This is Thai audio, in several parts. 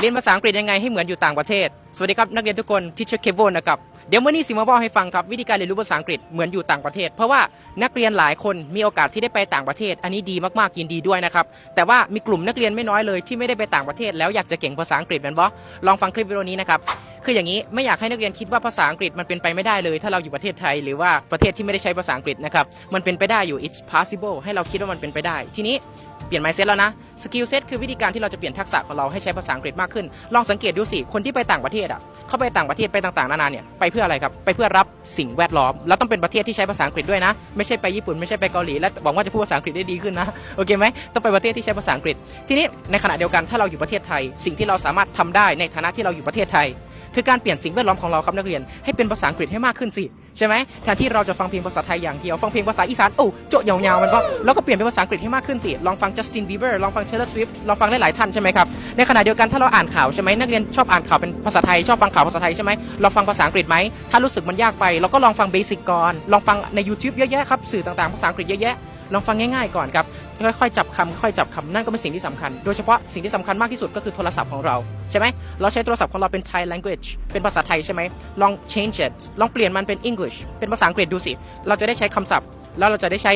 เรียนภาษาอังกฤษยังไงให้เหมือนอยู่ต่างประเทศ สวัสดีครับนักเรียนทุกคนที่เช r เคเบิลนะครับ เดี๋ยวมื่อนี้สิมาบอกให้ฟังครับวิธีการเรียนรู้ภาษาอังกฤษเหมือนอยู่ต่างประเทศ เพราะว่านักเรียนหลายคนมีโอกาสที่ได้ไปต่างประเทศ อันนี้ดีมากๆยินดีด้วยนะครับ แต่ว่ามีกลุ่มนักเรียนไม่น้อยเลยที่ไม่ได้ไปต่างประเทศ แล้วอยากจะเก่งภาษาอังกฤษแมนบอลองฟังคลิปวิดีโอนี้นะครับ คืออย่างนี้ไม่อยากให้นักเรียนคิดว่าภาษาอังกฤษมันเป็นไปไม่ได้เลย ถ้าเราอยู่ประเทศไทย หรือว่าประเทศที่ไม่ได้ใช้ภาษาอังกฤษนะครับ มันเป็นไปได้อยู่ it's possible ให้เราคิดว่ามันเป็นไปได้ ทีนี้ เปลี่ยน mindset แล้วนะ skill set คือวิธีการที่เราจะเปลี่ยนทักษะของเราให้ใช้ภาษาอังกฤษมากขึ้น ลองสังเกตดูสิคนที่ไปต่างประเทศอะเขาไปต่างประเทศไปต่างๆนานาเนี่ยไปเพื่ออะไรครับไปเพื่อรับสิ่งแวดล้อม แล้วต้องเป็นประเทศที่ใช้ภาษาอังกฤษด้วยนะ ไม่ใช่ไปญี่ปุ่นไม่ใช่ไปเกาหลีและหวังว่าจะพูดภาษาอังกฤษได้ดีขึ้นนะโอเคไหมต้องไปประเทศที่ใช้ภาษาอังกฤษ ทีนี้ในขณะเดียวกันถ้าเราอยู่ประเทศไทย สิ่งที่เราสามารถทำได้ในฐานะที่เราอยู่ประเทศไทย คือการเปลี่ยนสิ่งแวดล้อมของเราครับนักเรียนให้เป็นภาษาอังกฤษให้มากขึ้นสิ ใช่ไหมแทนที่เราจะฟังเพลงภาษาไทยอย่างเดียว ฟังเพลงภาษาอีสานโอ้โจะยาวๆมันก็แล้วก็เปลี่ยนเป็นภาษาอังกฤษให้มากขึ้นสิ ลองฟัง Justin Bieber ลองฟัง Taylor Swift ลองฟังได้หลายท่านใช่ไหมครับ ในขณะเดียวกันถ้าเราอ่านข่าวใช่ไหมนักเรียนชอบอ่านข่าวเป็นภาษาไทยชอบฟังข่าวภาษาไทยใช่ไหมเราฟังภาษาอังกฤษไหมถ้ารู้สึกมันยากไปเราก็ลองฟังเบสิกก่อนลองฟังใน YouTube เยอะแยะครับสื่อต่างๆภาษาอังกฤษเยอะแยะลองฟังง่ายๆก่อนครับ ค่อยๆจับคำค่อยๆจับคำนั่นก็เป็นสิ่งที่สำคัญ โดยเฉพาะสิ่งที่สำคัญมากที่สุดก็คือโทรศัพท์ของเรา ใช่ไหมเราใช้โทรศัพท์ของเราเป็น Thai language เป็นภาษาไทยใช่ไหมลอง change it ลองเปลี่ยนมันเป็น English เป็นภาษาอังกฤษดูสิ เราจะได้ใช้คำศัพท์ แล้วเราจะได้ใช้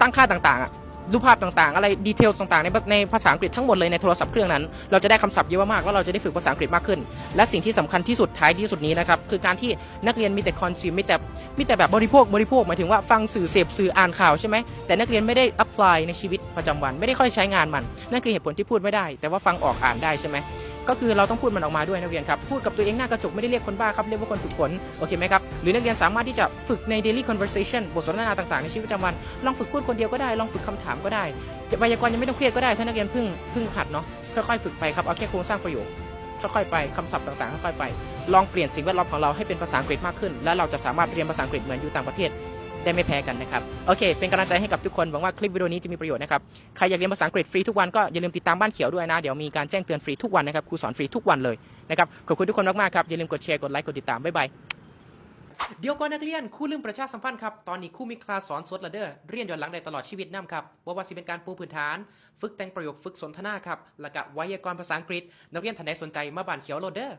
ตั้งค่าต่างๆอะ รูปภาพต่างๆ อะไรดีเทลต่างๆในในภาษาอังกฤษทั้งหมดเลยในโทรศัพท์เครื่องนั้น เราจะได้คำศัพท์เยอะมากแล้วเราจะได้ฝึกภาษาอังกฤษมากขึ้น และสิ่งที่สำคัญที่สุดท้ายที่สุดนี้นะครับคือการที่นักเรียนมีแต่คอนซูมมีแต่มีแต่แบบบริโภคบริโภคหมายถึงว่าฟังสื่อเสพสื่ออ่านข่าวใช่ไหมแต่นักเรียนไม่ได้อัพพลายในชีวิตประจำวัน ไม่ได้ค่อยใช้งานมัน นั่นคือเหตุผลที่พูดไม่ได้ แต่ว่าฟังออกอ่านได้ใช่ไหม ก็คือเราต้องพูดมันออกมาด้วยนักเรียนครับ พูดกับตัวเองหน้ากระจกไม่ได้เรียกคนบ้าครับ เรียกว่าคนฝึกฝน โอเคไหมครับ หรือนักเรียนสามารถที่จะฝึกใน daily conversation บทสนทนาต่างๆ ในชีวิตประจำวัน ลองฝึกพูดคนเดียวก็ได้ ลองฝึกคำถามก็ได้ไวยากรณ์ยังไม่ต้องเครียดก็ได้ ถ้านักเรียนเพิ่งเพิ่งหัดเนาะ ค่อยๆฝึกไปครับ เอาแค่โครงสร้างประโยค ค่อยๆไปคำศัพท์ต่างๆ ค่อยๆไป ลองเปลี่ยนสิ่งแวดล้อมของเราให้เป็นภาษาอังกฤษมากขึ้น และเราจะสามารถเรียนภาษาอังกฤษเหมือนอยู่ต่างประเทศ ได้ไม่แพ้กันนะครับ โอเค เป็นกำลังใจให้กับทุกคน หวังว่าคลิปวิดีโอนี้จะมีประโยชน์นะครับ ใครอยากเรียนภาษาอังกฤษฟรีทุกวันก็อย่าลืมติดตามบ้านเขียวด้วยนะ เดี๋ยวมีการแจ้งเตือนฟรีทุกวันนะครับ ครูสอนฟรีทุกวันเลยนะครับ ขอบคุณทุกคนมากๆครับ อย่าลืมกดแชร์ กดไลค์ กดติดตาม บ๊ายบาย เดี๋ยวก่อนนักเรียนครู่ลืมประชาสัมพันธ์ครับ ตอนนี้ครู่มีคลาสสอนสวดละเด้อเรียนย้อนหลังได้ตลอดชีวิตน้ำครับว่าว่าสิเป็นการปูพื้นฐาน ฝึกแต่งประโยค ฝึกสนทนาครับ แล้วก็ไวยากรณ์ภาษาอังกฤษ นักเรียนท่านใดสนใจมาบ้านเขียวโหลดเด้อ